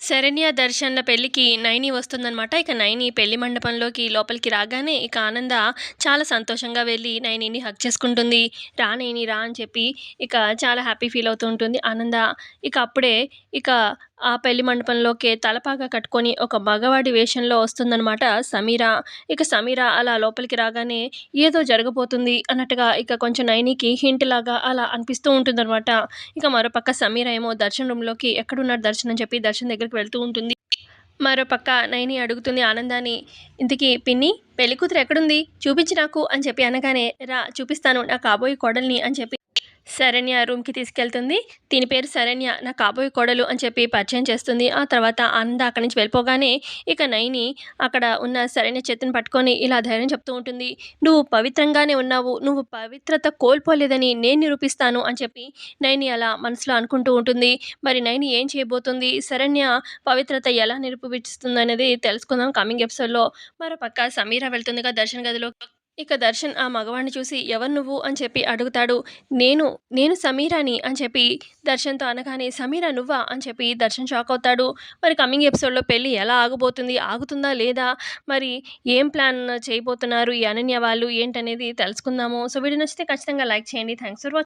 శరణ్య దర్శన్ల పెళ్ళికి నైని వస్తుందనమాట ఇక నైని పెళ్ళి మండపంలోకి లోపలికి రాగానే ఇక ఆనంద చాలా సంతోషంగా వెళ్ళి నైనిని హక్ చేసుకుంటుంది. రా నైని రా అని చెప్పి ఇక చాలా హ్యాపీ ఫీల్ అవుతూ ఉంటుంది. ఆనంద ఇక అప్పుడే ఇక ఆ పెళ్ళి మండపంలోకి తలపాగా కట్టుకొని ఒక మగవాడి వేషంలో వస్తుందనమాట సమీర. ఇక సమీర అలా లోపలికి రాగానే ఏదో జరగబోతుంది అన్నట్టుగా ఇక కొంచెం నైనికి హింట్ లాగా అలా అనిపిస్తూ ఉంటుందన్నమాట. ఇక మరోపక్క సమీర ఏమో దర్శన్ రూమ్లోకి ఎక్కడున్నాడు దర్శన్ అని చెప్పి దర్శన్ దగ్గరికి వెళ్తూ ఉంటుంది. మరోపక్క నైని అడుగుతుంది ఆనందాన్ని ఇంతకీ పిన్ని పెళ్ళి కూతురు ఎక్కడుంది? చూపించి నాకు అని చెప్పి అనగానే రా చూపిస్తాను నా కాబోయే కోడల్ని అని చెప్పి శరణ్య రూమ్కి తీసుకెళ్తుంది. దీని పేరు శరణ్య. నా కాబోయే కోడలు అని చెప్పి పరిచయం చేస్తుంది. ఆ తర్వాత ఆనంద అక్కడి నుంచి వెళ్ళిపోగానే ఇక నైని అక్కడ ఉన్న శరణ్య చేతిని పట్టుకొని ఇలా ధైర్యం చెప్తూ ఉంటుంది. నువ్వు పవిత్రంగానే ఉన్నావు. నువ్వు పవిత్రత కోల్పోలేదని నేను నిరూపిస్తాను అని చెప్పి నైని అలా మనసులో అనుకుంటూ ఉంటుంది. మరి నైని ఏం చేయబోతుంది? శరణ్య పవిత్రత ఎలా నిరూపిస్తుంది అనేది తెలుసుకుందాం. కమింగ్ ఎపిసోడ్లో మరో పక్క సమీర వెళ్తుందిగా దర్శన గదిలో ఇక దర్శన్ ఆ మగవాణ్ణి చూసి ఎవరు నువ్వు? అని చెప్పి అడుగుతాడు. నేను నేను సమీరాని అని చెప్పి దర్శన్తో అనగానే సమీరా నువ్వా? అని చెప్పి దర్శన్ షాక్ అవుతాడు. మరి కమింగ్ ఎపిసోడ్లో పెళ్ళి ఎలా ఆగబోతుంది? ఆగుతుందా లేదా? మరి ఏం ప్లాన్ చేయబోతున్నారు? ఈ అనన్య వాళ్ళు ఏంటనేది తెలుసుకుందాము. సో వీడియో నచ్చితే ఖచ్చితంగా లైక్ చేయండి. Thanks for watching